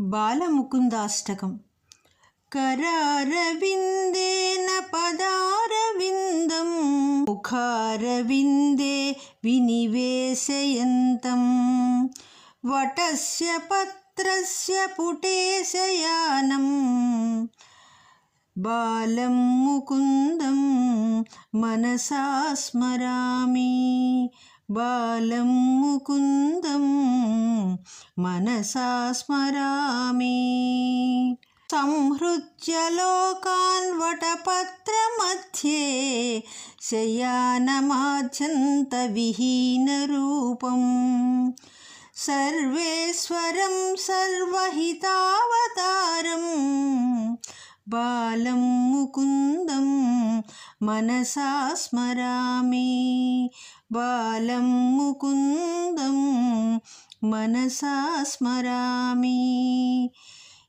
బాలముకుందాష్టకం. కరారవిందేన పదారవిందం ముఖారవిందే వినివేశయంతం. వటస్య పత్రస్య పుటేశయానం బాలం ముకుందం మనసా స్మరామి. బాలం ముకుందం మనసా స్మరామి. సంహృత్య లోకాన్వటపత్రమధ్యే శయానమాద్యంతవిహీనరూపం సర్వేశ్వరం సర్వహితావతారం బాలం ముకుందం बालं मुकुन्दं मनसा स्मरामि बालं मुकुन्दं मनसा स्मरामि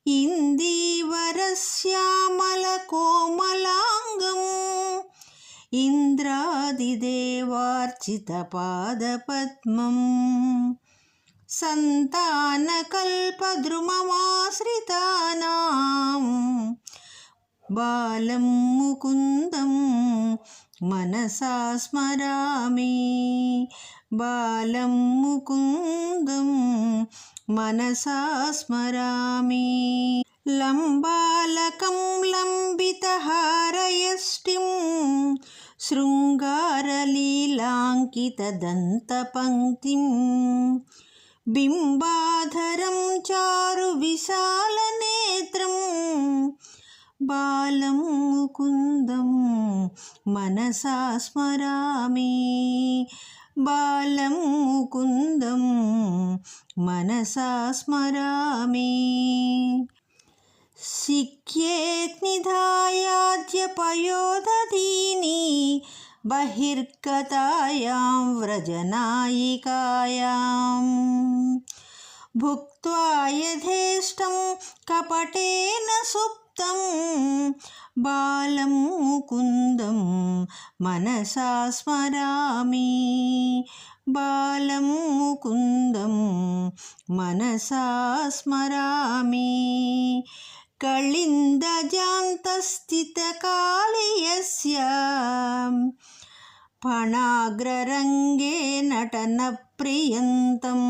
इन्दीवरश्यामलकोमलाङ्गम् బాలం ముకుందం మనసా స్మరామి. బాలం ముకుందం మనసా స్మరామి. లంబాలకం లంబితహారయష్టిం శృంగారలీలాంకితదంతపంక్తిం బింబాధరం చారు విశాల बालं मुकुन्दं मनसा स्मरामि बालं मुकुन्दं मनसा स्मरामि शिक्येत्निधायाद्यपयोदधीनि बहिर्गतायां व्रजनायिकायाम् भुक्त्वा यथेष्टं कपटेन सुप्तं बालं मुकुन्दं मनसा स्मरामि बालं मुकुन्दं मनसा स्मरामि कलिन्दजान्तस्थितकालयस्य फणाग्ररङ्गे नटनप्रियन्तम्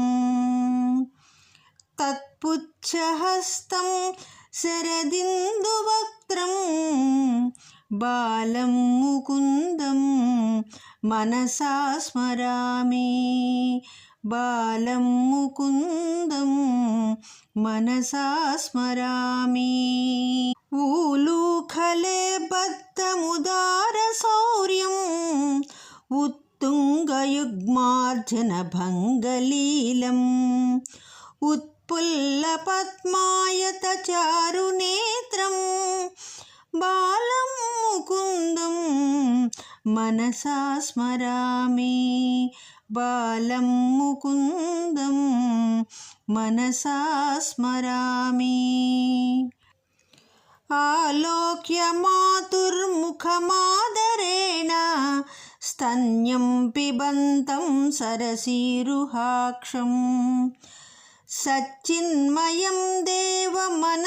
तत्पुच्छहस्तं శరదిందువక్త్రం బాలం ముకుందం మనసా స్మరామి. బాలం ముకుందం మనసా స్మరామి. ఊలూఖలే బద్ధముదార శౌర్యం ఉత్తుంగయుగ్మార్జన భంగలీలం. ఉత్ उत्पुल्लपद्मायतचारुनेत्रं बालं मुकुन्दं मनसा स्मरामि बालं मुकुन्दं मनसा स्मरामि आलोक्य मातुर्मुखमादरेण स्तन्यं पिबन्तं सरसीरुहाक्षं సచ్చిన్మయం దేవమనంతరూపం.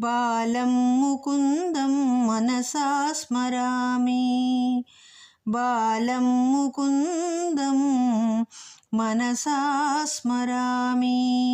బాలం ముకుందం మనసా స్మరామి. బాలం ముకుందం మనసా స్మరామి.